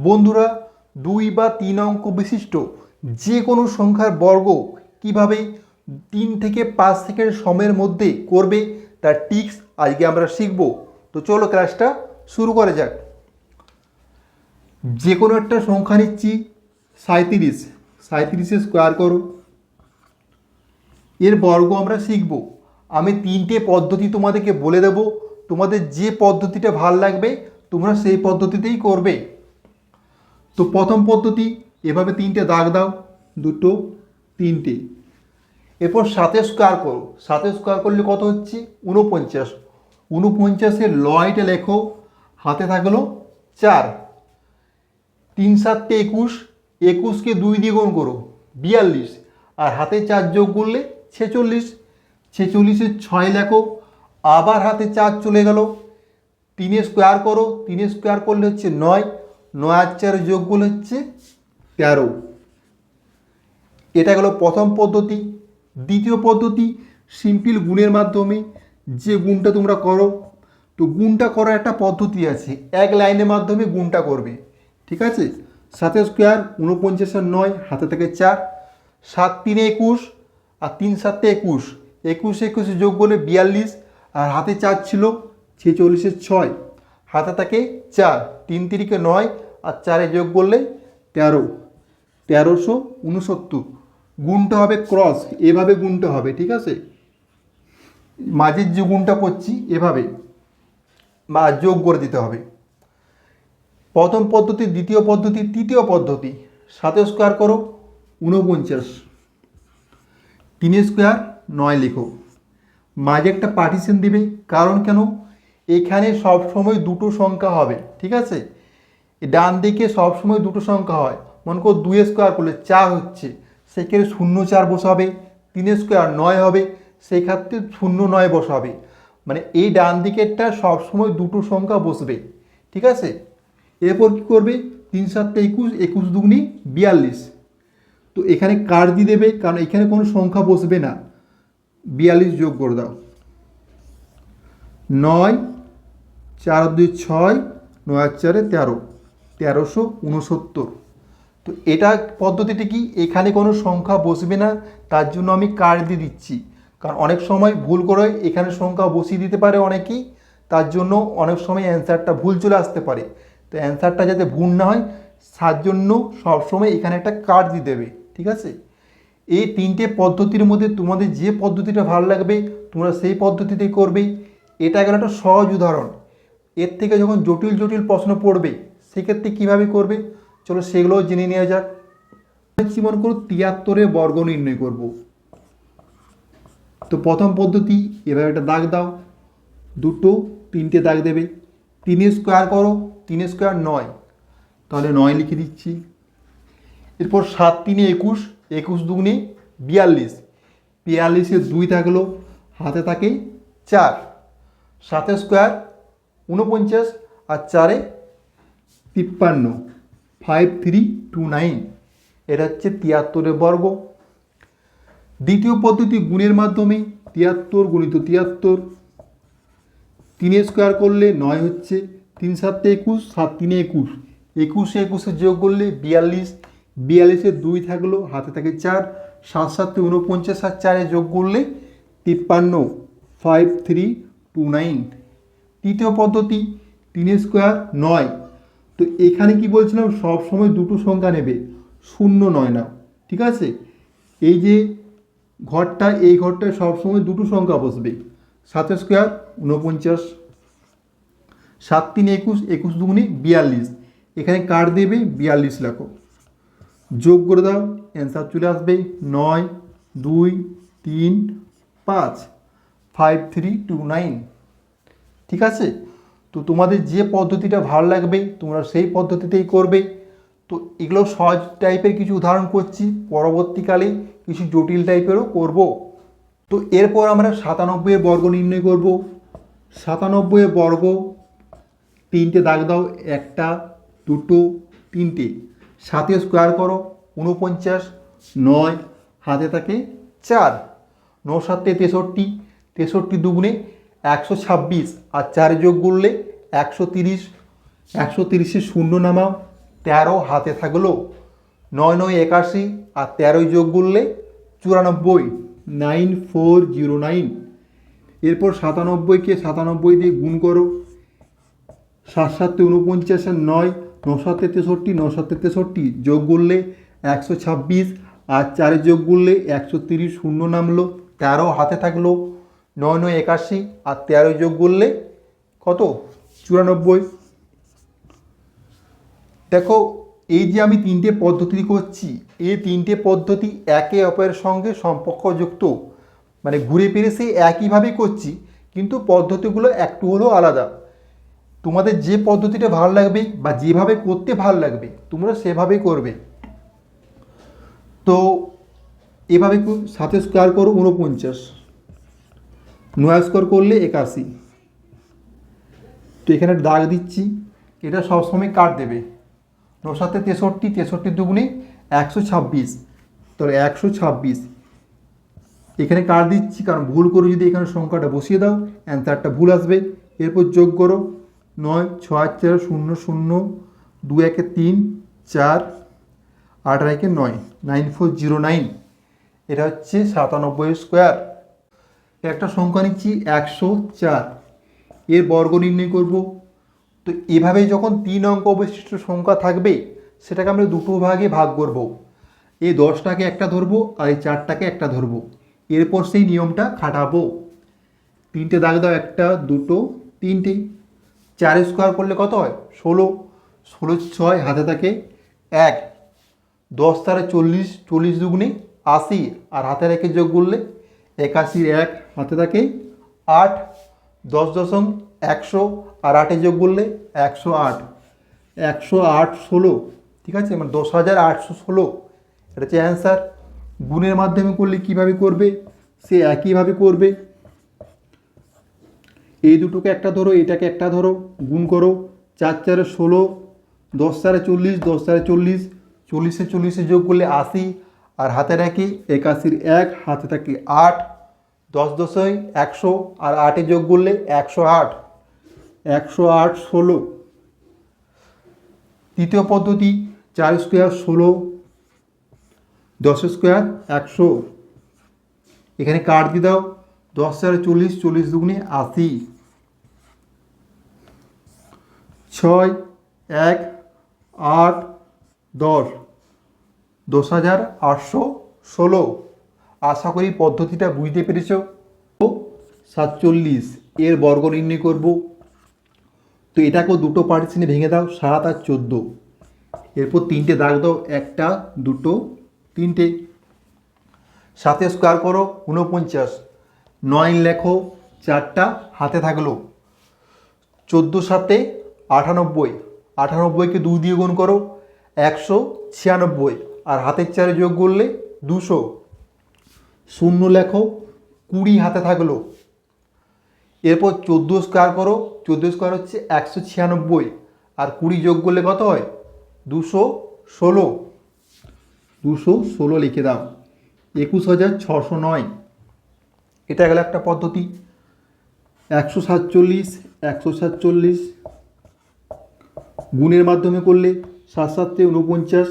বন্ধুরা, দুই বা তিন অঙ্ক বিশিষ্ট যে কোনো সংখ্যার বর্গ কীভাবে তিন থেকে পাঁচ সেকেন্ড সময়ের মধ্যে করবে, তার টিক্স আজকে আমরা শিখব। তো চলো ক্লাসটা শুরু করা যাক। যে কোনো একটা সংখ্যা নিচ্ছি সাঁত্রিশ সাঁত্রিশে স্কোয়ার করো। এর বর্গ আমরা শিখব। আমি তিনটে পদ্ধতি তোমাদেরকে বলে দেব। তোমাদের যে পদ্ধতিটা ভালো লাগবে, তোমরা সেই পদ্ধতিতেই করবে। তো প্রথম পদ্ধতি, এভাবে তিনটে দাগ দাও, দুটো, তিনটে। এরপর সাথে স্কোয়ার করো। সাথে স্কোয়ার করলে কত হচ্ছে? উনপঞ্চাশ উনপঞ্চাশের লয়টা লেখো, হাতে থাকল চার। তিন সাতটে একুশ, একুশকে দুই দিয়ে গুণ করো, বিয়াল্লিশ। আর হাতে চার যোগ করলে ছেচল্লিশ। ছেচল্লিশের ছয় লেখো, আবার হাতে চার চলে গেল। তিনে স্কোয়ার করো, তিনে স্কোয়ার করলে হচ্ছে নয়। নয় চার যোগ করলে হচ্ছে তেরো। এটা গেল প্রথম পদ্ধতি। দ্বিতীয় পদ্ধতি, সিম্পল গুণের মাধ্যমে যে গুণটা তোমরা করো। তো গুণটা করার একটা পদ্ধতি আছে। এক লাইনের মাধ্যমে গুণটা করবে। ঠিক আছে? সাথে স্কোয়ার উনপঞ্চাশের নয়, হাতে থেকে চার। সাত তিনে একুশ আর তিন সাতে একুশ। একুশ একুশে যোগ করলে বিয়াল্লিশ আর হাতে চার ছিল ছেচল্লিশের ছয়। হাতে থাকে চার। তিন তিরিকে নয় আর চারে যোগ করলে তেরো। তেরোশো উনসত্তর। গুণটা হবে ক্রস এভাবে গুণটা হবে, ঠিক আছে? মাঝের যে গুণটা করছি, এভাবে। বা যোগ করে দিতে হবে। প্রথম পদ্ধতি, দ্বিতীয় পদ্ধতি, তৃতীয় পদ্ধতি। সাথে স্কোয়ার করো উনপঞ্চাশ তিন স্কোয়ার নয় লিখো। মাঝে একটা পার্টিশন দিবে, কারণ কেন? এখানে সবসময় দুটো সংখ্যা হবে, ঠিক আছে? ডান দিকে সবসময় দুটো সংখ্যা হয়। মনে করো দুই স্কোয়ার করলে চার হচ্ছে, সেক্ষেত্রে শূন্য চার বসাবে, তিন স্কোয়ার নয় হবে সেই ক্ষেত্রে শূন্য নয় বসাবে। মানে এই ডান দিকেরটা সবসময় দুটো সংখ্যা বসবে, ঠিক আছে? এরপর কী করবে? তিন সাতটা একুশ একুশ দুগুনি বিয়াল্লিশ। তো এখানে কার দিয়ে দেবে? কারণ এখানে কোনো সংখ্যা বসবে না। বিয়াল্লিশ যোগ করে দাও। নয়, চার দুই ছয়, নয় চারে তেরো। তেরোশো উনসত্তর। তো এটা পদ্ধতিটি কি? এখানে কোনো সংখ্যা বসবে না, তার জন্য আমি কার দিয়ে দিচ্ছি? কারণ অনেক সময় ভুল করে এখানে সংখ্যা বসিয়ে দিতে পারে অনেকেই, তার জন্য অনেক সময় অ্যান্সারটা ভুল চলে আসতে পারে। তো অ্যান্সারটা যাতে ভুল না হয়, তার জন্য সবসময় এখানে একটা কার্ড দিয়ে দেবে, ঠিক আছে? এই তিনটে পদ্ধতির মধ্যে তোমাদের যে পদ্ধতিটা ভালো লাগবে, তোমরা সেই পদ্ধতিতেই করবে। এটা গেল একটা সহজ উদাহরণ। এর থেকে যখন জটিল জটিল প্রশ্ন পড়বে সেক্ষেত্রে কীভাবে করবে? চলো সেগুলোও জেনে নেওয়া যাক। কি মনে করো তিয়াত্তরের বর্গ নির্ণয় করব। তো প্রথম পদ্ধতি এভাবে একটা দাগ দাও। দুটো, তিনটে দাগ দেবে। তিনে স্কোয়ার করো তিনে স্কোয়ার নয়। তাহলে নয় লিখে দিচ্ছি। এরপর সাত, তিনে একুশ একুশ দুগুণে বিয়াল্লিশ। বিয়াল্লিশে দুই থাকল, হাতে থাকে চার। সাতে স্কোয়ার উনপঞ্চাশ আর চারে তিপ্পান্ন ফাইভ থ্রি টু নাইন এটা হচ্ছে তিয়াত্তরের বর্গ। দ্বিতীয় পদ্ধতি গুণের মাধ্যমে তিয়াত্তর গুণিত তিয়াত্তর। তিনে স্কোয়ার করলে নয় হচ্ছে তিন সাতটা একুশ, সাত তিনে একুশ। একুশে একুশে যোগ করলে বিয়াল্লিশ। বিয়াল্লিশে দুই থাকল, হাতে থাকে চার। সাত সাতে উনপঞ্চাশ আর চারে যোগ করলে তিপ্পান্ন ফাইভ থ্রি টু নাইন তৃতীয় পদ্ধতি, তিনে স্কোয়ার নয়। তো এখানে কি বলছিলাম? সব সময় দুটো সংখ্যা নেবে। শূন্য নয় না। ঠিক আছে? এই যে ঘরটা, এই ঘরটায় সবসময় দুটো সংখ্যা বসবে। সাতের স্কোয়ার উনপঞ্চাশ সাত তিন একুশ একুশ দুগুণে বিয়াল্লিশ। এখানে কার দেবে? বিয়াল্লিশ লেখো। যোগ করে দাও অ্যান্সার চলে আসবে নয়, দুই, তিন, পাঁচ। ফাইভ থ্রি টু নাইন ঠিক আছে? তো তোমাদের যে পদ্ধতিটা ভালো লাগবে, তোমরা সেই পদ্ধতিতেই করবে। তো এগুলো সহজ টাইপের কিছু উদাহরণ করছি, পরবর্তীকালে কিছু জটিল টাইপেরও করব। তো এরপর আমরা সাতানব্বইয়ের বর্গ নির্ণয় করব। সাতানব্বইয়ের বর্গ তিনটে দাগ দাও, একটা, দুটো, তিনটে। সাতে স্কোয়ার করো উনপঞ্চাশ নয়, হাতে থাকে চার। ন সাতে তেষট্টি তেষট্টি দুগুণে একশো ছাব্বিশ আর চার যোগ করলে একশো তিরিশ। একশো তিরিশে শূন্য নামাও, তেরো হাতে থাকল। নয় নয় একাশি আর তেরোই যোগ করলে চুরানব্বই নাইন ফোর জিরো নাইন এরপর সাতানব্বইকে সাতানব্বই দিয়ে গুণ করো। সাত সাতে উনপঞ্চাশ আর নয় ন সাতে তেষট্টি ন সাতে তেষট্টি যোগ করলে একশো ছাব্বিশ আর চারে যোগ করলে একশো তিরিশ শূন্য নামলো, তেরো হাতে থাকল। নয় নয় একাশি আর তেরো যোগ করলে কত? চুরানব্বই। দেখো, এই যে আমি তিনটে পদ্ধতি করছি, এই তিনটে পদ্ধতি একে অপরের সঙ্গে সম্পর্কযুক্ত। মানে ঘুরে ফিরে সেই একইভাবেই করছি, কিন্তু পদ্ধতিগুলো একটু হলেও আলাদা। তোমাদের যে পদ্ধতিটা ভালো লাগবে বা যেভাবে করতে ভালো লাগবে, তোমরা সেভাবেই করবে। তো এভাবে সাথে স্কোয়ার করো উনপঞ্চাশ নয় স্কোয়ার করলে একাশি। তো এখানে দাগ দিচ্ছি। এটা সবসময় কাট দেবে? ন সাথে তেষট্টি তেষট্টি দুগুণে একশো ছাব্বিশ। তাহলে একশো ছাব্বিশ। এখানে কাট দিচ্ছি? কারণ ভুল করে যদি এখানে সংখ্যাটা বসিয়ে দাও, অ্যান্সারটা ভুল আসবে। এরপর যোগ করো। নয়, ছয়, চার, শূন্য শূন্য দু একে তিন, চার আট একে নয়, নাইন, ফোর, জিরো, নাইন। এটা হচ্ছে সাতানব্বই স্কোয়ার। একটা সংখ্যা নিচ্ছি, একশো চার। এর বর্গ নির্ণয় করব। তো এভাবে যখন তিন অঙ্ক অবশিষ্ট সংখ্যা থাকবে, সেটাকে আমরা দুটো ভাগে ভাগ করব। এই দশটাকে একটা ধরবো আর এই চারটাকে একটা ধরবো। এরপর সেই নিয়মটা খাটাবো। তিনটে দাগ দাও, একটা, দুটো, তিনটে। চার স্কোয়ার করলে কত হয়? ষোলো। ষোলো, ছয়, হাতে থাকে এক। দশ তারা চল্লিশ চল্লিশ দুগুণে আশি। আর হাতে রেখে যোগ করলে একাশির এক। হাতে থাকে আট, দশ দশম, একশো, আর আটে যোগ করলে একশো আট। একশো আট ষোলো, ঠিক আছে? মানে দশ হাজার আটশো ষোলো। এটা হচ্ছে অ্যান্সার গুণের মাধ্যমে করলে কীভাবে করবে? সে একইভাবে করবে। এই দুটোকে একটা ধরো, এটাকে একটা ধরো, গুণ করো। চার চারে ষোলো, দশ চারে চল্লিশ, দশ চারে চল্লিশ, চল্লিশে চল্লিশে যোগ করলে আশি, আর হাতে রাখি একাশির এক, হাতে থাকি আট। দশ দশই একশো আর আটে যোগ করলে একশো আট একশো আট ষোলো। তৃতীয় পদ্ধতি, চার স্কোয়ার ষোলো, দশ স্কোয়ার একশো। এখানে কাট দিয়ে দাও, দশ চারে চল্লিশ চল্লিশ দুগুণে আশি। ছয়, এক, আট, দশ দশ হাজার আটশো ষোলো। আশা করি পদ্ধতিটা বুঝতে পেরেছ। ও সাতচল্লিশ, এর বর্গ নির্ণয় করব। তো এটাকেও দুটো পার্টিশনে ভেঙে দাও, সাত আর চোদ্দ। এরপর তিনটে দাগ দাও, একটা, দুটো, তিনটে। সাথে স্কোয়ার করো উনপঞ্চাশ নয় লেখো, চারটা হাতে থাকল। চোদ্দ সাথে আটানব্বই। আটানব্বইকে দুই দিয়ে গুণ করো, একশো ছিয়ানব্বই। আর হাতের চারে যোগ করলে দুশো। শূন্য লেখো, কুড়ি হাতে থাকল। এরপর চোদ্দ স্কোয়ার করো, চোদ্দ স্কোয়ার হচ্ছে একশো ছিয়ানব্বই। আর কুড়ি যোগ করলে কত হয়? দুশো ষোলো। দুশো ষোলো লিখে দাও। একুশ হাজার ছশো নয়। এটা গেল একটা পদ্ধতি। একশো সাতচল্লিশ একশো সাতচল্লিশ। গুণের মাধ্যমে করলে সাত সাতে উনপঞ্চাশ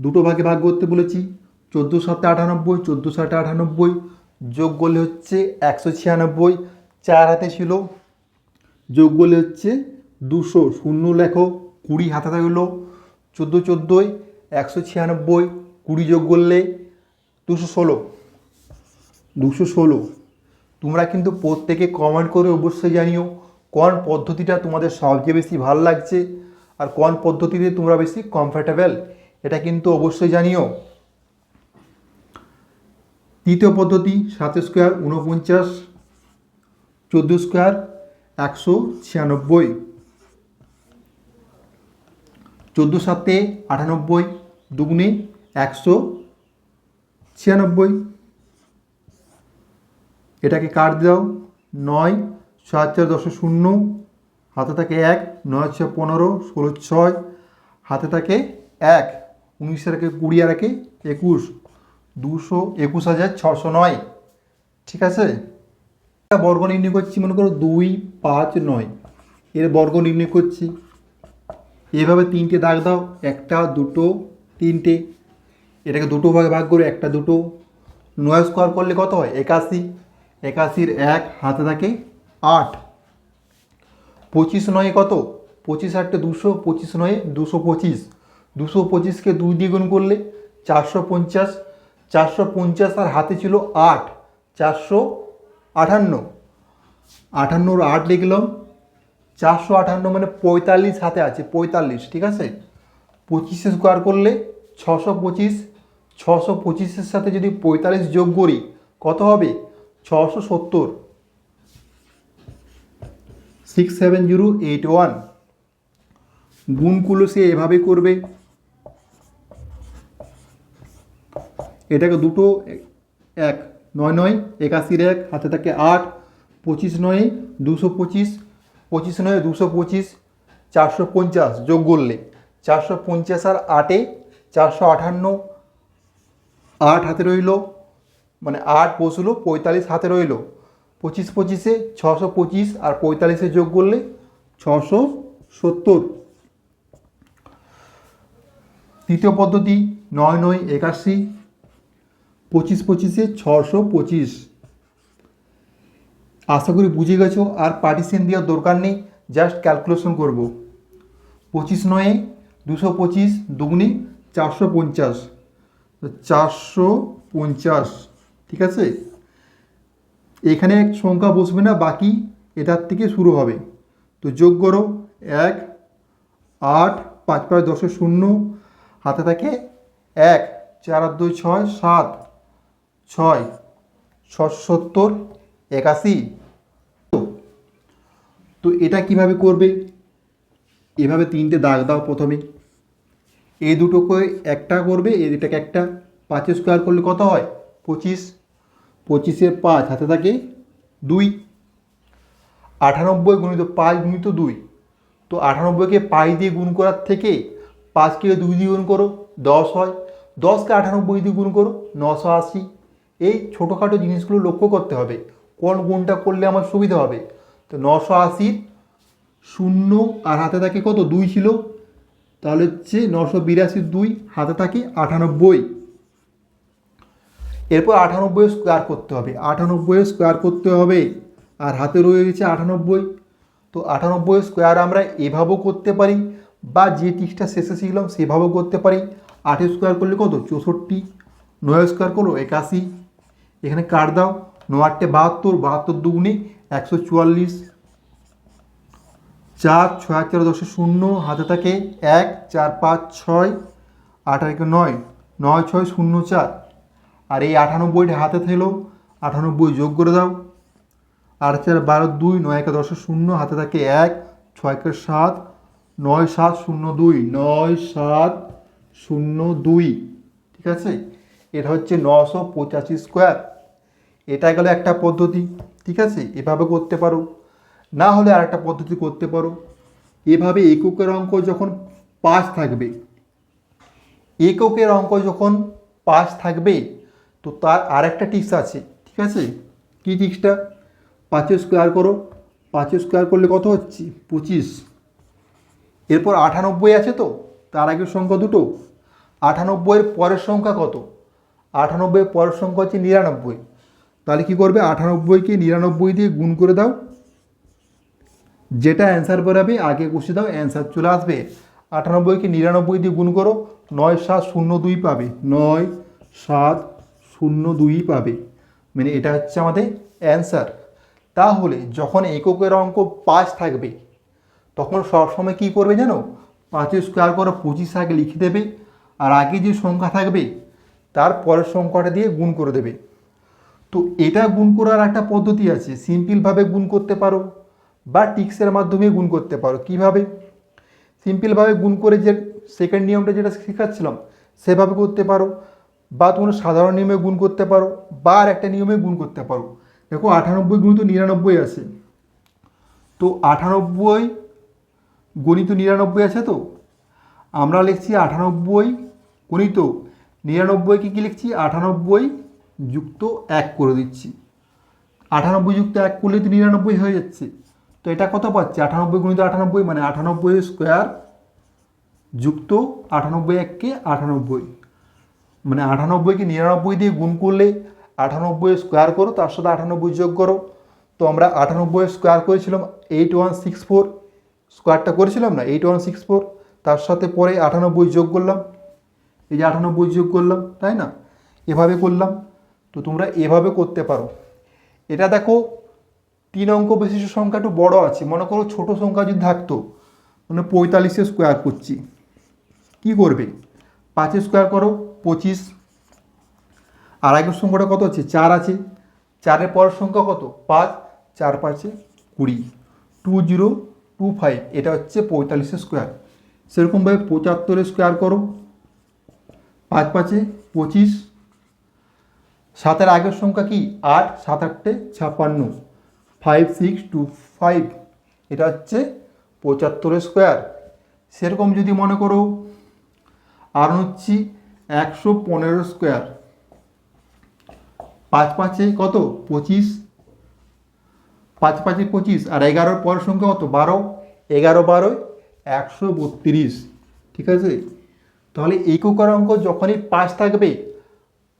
দুটো ভাগে ভাগ করতে বলেছি। চোদ্দ সাতে আটানব্বই, চোদ্দ সাতে আটানব্বই। যোগ করলে হচ্ছে একশো ছিয়ানব্বই। চার হাতে ছিল। যোগ করলে হচ্ছে দুশো শূন্য লেখো। কুড়ি হাতে থাকল। চোদ্দ চোদ্দোই একশো ছিয়ানব্বই। কুড়ি যোগ করলে দুশো ষোলো। দুশো ষোলো। তোমরা কিন্তু প্রত্যেকে কমেন্ট করে অবশ্যই জানিও কোন পদ্ধতিটা তোমাদের সবচেয়ে বেশি ভালো লাগছে আর কোন পদ্ধতিতে তোমরা বেশি কমফর্টেবল এটা কিন্তু অবশ্যই জানিও। তৃতীয় পদ্ধতি সাত স্কোয়ার উনপঞ্চাশ চোদ্দ স্কোয়ার একশো ছিয়ানব্বই। চোদ্দ সাতে আটানব্বই, দুগুণে একশো ছিয়ানব্বই। এটাকে কাট দাও, নয়, সাত চার দশ শূন্য, হাতে থাকে এক, নয় ছয় পনেরো, ষোলো ছয়, হাতে থাকে এক, উনিশ একে কুড়ি আর একে একুশ। দুশো একুশ হাজার ছশো নয়। ঠিক আছে? বর্গ নির্ণয় করছি, মনে করো দুই, পাঁচ, নয়। এর বর্গ নির্ণয় করছি। এভাবে তিনটে দাগ দাও, একটা, দুটো, তিনটে। এটাকে দুটো ভাগে ভাগ করে, একটা, দুটো। নয় স্কোয়ার করলে কত হয়? একাশি। একাশির এক, হাতে থাকে আট। পঁচিশ নয় কত? পঁচিশ আটটা দুশো, পঁচিশ নয়, দুশো পঁচিশ। দুশো পঁচিশকে দুই দিয়ে গুণ করলে চারশো পঞ্চাশ। চারশো পঞ্চাশ আর হাতে ছিল আট। চারশো আটান্ন। আটান্নর আট লিখলাম। চারশো আটান্ন মানে পঁয়তাল্লিশ হাতে আছে, পঁয়তাল্লিশ, ঠিক আছে? পঁচিশে স্কোয়ার করলে ছশো পঁচিশ। ছশো পঁচিশের সাথে যদি পঁয়তাল্লিশ যোগ করি, কত হবে? ছশো সত্তর। Six seven zero eight one গুণগুলো সে এভাবে করবে। এটাকে দুটো এক, নয় নয়, একাশির এক, হাতে থাকে আট, পঁচিশ নয়, দুশো পঁচিশ পঁচিশ নয়, দুশো পঁচিশ, চারশো পঞ্চাশ যোগ করলে চারশো পঞ্চাশ আর আটে চারশো আটান্ন আট হাতে রইল মানে আট বসল, পঁয়তাল্লিশ হাতে রইল। পঁচিশ পঁচিশে ছশো পঁচিশ আর পঁয়তাল্লিশে যোগ করলে ছশো সত্তর। তৃতীয় পদ্ধতি, নয় নয়, একাশি পঁচিশ পঁচিশে ছশো পঁচিশ। আশা করি বুঝে গেছো, আর পার্টিশন দেওয়ার দরকার নেই জাস্ট ক্যালকুলেশন করব। পঁচিশ নয়ে, দুশো পঁচিশ দুগুনি চারশো পঞ্চাশ। চারশো পঞ্চাশ, ঠিক আছে? এখানে এক সংখ্যা বসবে না, বাকি এটার থেকে শুরু হবে। তো যোগ করো, এক, আট, পাঁচ পাঁচ দশে শূন্য, হাতে থাকে এক, চার দুই ছয়, সাত। ছয় সত্তর, একাশি। তো এটা কীভাবে করবে? এভাবে তিনটে দাগ দাও প্রথমে। এই দুটোকে একটা করবে এটাকে একটা। পাঁচে স্কোয়ার করলে কত হয়? পঁচিশ। পঁচিশের পাঁচ হাতে থাকে দুই। আটানব্বই গুণিত পাঁচ গুণিত দুই। তো আটানব্বইকে পাঁচ দিয়ে গুণ করার থেকে পাঁচকে দুই দিয়ে গুণ করো, দশ হয়। দশকে আটানব্বই দিয়ে গুণ করো, নশো আশি। এই ছোটোখাটো জিনিসগুলো লক্ষ্য করতে হবে। কোন গুণটা করলে আমার সুবিধা হবে? তো নশো আশির শূন্য আর হাতে থাকে কত? দুই ছিল। তাহলে হচ্ছে নশো বিরাশির দুই, হাতে থাকে আটানব্বই। এরপর আটানব্বই স্কোয়ার করতে হবে। আটানব্বই স্কোয়ার করতে হবে আর হাতে রয়ে গেছে আটানব্বই। তো আটানব্বই স্কোয়ার আমরা এভাবেও করতে পারি বা যে টিক্সটা শেষে শিখলাম সেভাবেও করতে পারি। আটে স্কোয়ার করলে কত? চৌষট্টি। নয় স্কোয়ার করল একাশি। এখানে কাট দাও। নয় আটটে বাহাত্তর বাহাত্তর দুগুণে একশো চুয়াল্লিশ। চার, ছয়, আট, চার, দশে শূন্য, হাতে থাকে এক, চার, পাঁচ, ছয়, আট আর নয় নয়, ছয়, শূন্য, চার। আর এই আটানব্বইটা হাতে থেলো আটানব্বই যোগ করে দাও। আট, চার, বারো, দুই, নয়, একে দশে শূন্য, হাতে থাকে এক, ছয়, একে সাত, নয়, সাত, শূন্য, দুই, নয়, সাত, শূন্য, দুই। ঠিক আছে? এটা হচ্ছে নশো পঁচাশি স্কোয়ার। এটা গেলো একটা পদ্ধতি, ঠিক আছে? এভাবে করতে পারো। না হলে আর একটা পদ্ধতি করতে পারো। এভাবে এককের অঙ্ক যখন পাঁচ থাকবে, এককের অঙ্ক যখন পাঁচ থাকবে, তো তার আর একটা টিক্স আছে, ঠিক আছে? কী টিক্সটা? পাঁচে স্কোয়ার করো। পাঁচে স্কোয়ার করলে কত হচ্ছে? পঁচিশ। এরপর আটানব্বই আছে তো? তার আগের সংখ্যা দুটো। আটানব্বইয়ের পরের সংখ্যা কত? আটানব্বইয়ের পরের সংখ্যা হচ্ছে নিরানব্বই। তাহলে কী করবে? আটানব্বইকে নিরানব্বই দিয়ে গুণ করে দাও। যেটা অ্যান্সার বেরাবে আগে কষে দাও অ্যান্সার চলে আসবে। আটানব্বইকে নিরানব্বই দিয়ে গুণ করো, নয় সাত শূন্য দুই পাবে। নয় সাত শূন্য দুই পাবে। মানে এটা হচ্ছে আমাদের অ্যান্সার তাহলে যখন এককের অঙ্ক পাঁচ থাকবে, তখন সবসময় কী করবে জানো? পাঁচের স্কোয়ার করে পঁচিশ আগে লিখে দেবে, আর আগে যে সংখ্যা থাকবে, তার পরের সংখ্যাটা দিয়ে গুণ করে দেবে। তো এটা গুণ করার একটা পদ্ধতি আছে। সিম্পলভাবে গুণ করতে পারো বা টিক্সের মাধ্যমে গুণ করতে পারো। কীভাবে? সিম্পলভাবে গুণ করে যে সেকেন্ড নিয়মটা যেটা শেখাচ্ছিলাম, সেভাবে করতে পারো বা তোমরা সাধারণ নিয়মে গুণ করতে পারো বা আর একটা নিয়মে গুণ করতে পারো। দেখো আটানব্বই গুণ তো নিরানব্বই আছে। তো আটানব্বই গণিত নিরানব্বই আছে তো? আমরা লিখছি আটানব্বই গণিত নিরানব্বইকে কী লিখছি? আটানব্বই যুক্ত এক করে দিচ্ছি। আটানব্বই যুক্ত এক করলে তো নিরানব্বই হয়ে যাচ্ছে। তো এটা কত পাচ্ছি? আটানব্বই গুণিত আটানব্বই মানে আটানব্বই স্কোয়ার যুক্ত আটানব্বই এককে আটানব্বই। মানে আটানব্বইকে নিরানব্বই দিয়ে গুণ করলে আটানব্বই স্কোয়ার করো, তার সাথে আটানব্বই যোগ করো। তো আমরা আটানব্বই স্কোয়ার করেছিলাম এইট ওয়ান সিক্স ফোর স্কোয়ারটা করেছিলাম না? এইট ওয়ান সিক্স ফোর তার সাথে পরে আটানব্বই যোগ করলাম। এই যে আটানব্বই যোগ করলাম, তাই না? এভাবে করলাম। তো তোমরা এভাবে করতে পারো। এটা দেখো, তিন অঙ্ক বিশিষ্ট সংখ্যা একটু বড় আছে। মনে করো ছোট সংখ্যা যদি থাকতো মানে পঁয়তাল্লিশে স্কোয়ার করছি। কি করবে? পাঁচে স্কোয়ার করো, পঁচিশ। আর আগের সংখ্যাটা কত আছে? চার আছে। চারের পরের সংখ্যা কত? পাঁচ। চার পাঁচে কুড়ি। Two zero, two five. এটা হচ্ছে পঁয়তাল্লিশের স্কোয়ার সেরকমভাবে পঁচাত্তরের স্কোয়ার করো। পাঁচ পাঁচে পঁচিশ। সাতের আগের সংখ্যা কি? আট, সাত আটটে ছাপান্ন ফাইভ সিক্স টু ফাইভ এটা হচ্ছে পঁচাত্তরের স্কোয়ার সেরকম যদি মনে করো, আর হচ্ছে একশো পনেরো স্কোয়ার পাঁচ পাঁচে কত? পঁচিশ। পাঁচ পাঁচে পঁচিশ। আর এগারোর পরের সংখ্যা কত? বারো। এগারো বারোয় একশো বত্রিশ। ঠিক আছে? তাহলে এককের অঙ্ক যখনই পাঁচ থাকবে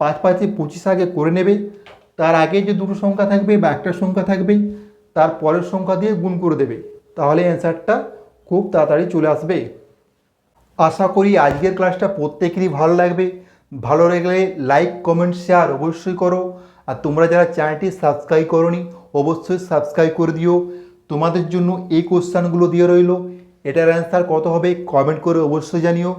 পাঁচ পাঁচে পঁচিশ আগে করে নেবে। তার আগে যে দুটো সংখ্যা থাকবে বা একটা সংখ্যা থাকবে, তার পরের সংখ্যা দিয়ে গুণ করে দেবে। তাহলে অ্যান্সারটা খুব তাড়াতাড়ি চলে আসবে। আশা করি আজকের ক্লাসটা প্রত্যেকেরই ভালো লাগবে। ভালো লাগলে লাইক কমেন্ট শেয়ার অবশ্যই করো। আর তোমরা যারা চ্যানেলটি সাবস্ক্রাইব করনি, অবশ্যই সাবস্ক্রাইব করে দিও। তোমাদের জন্য এই কোশ্চানগুলো দিয়ে রইল। এটার অ্যান্সার কত হবে কমেন্ট করে অবশ্যই জানিও।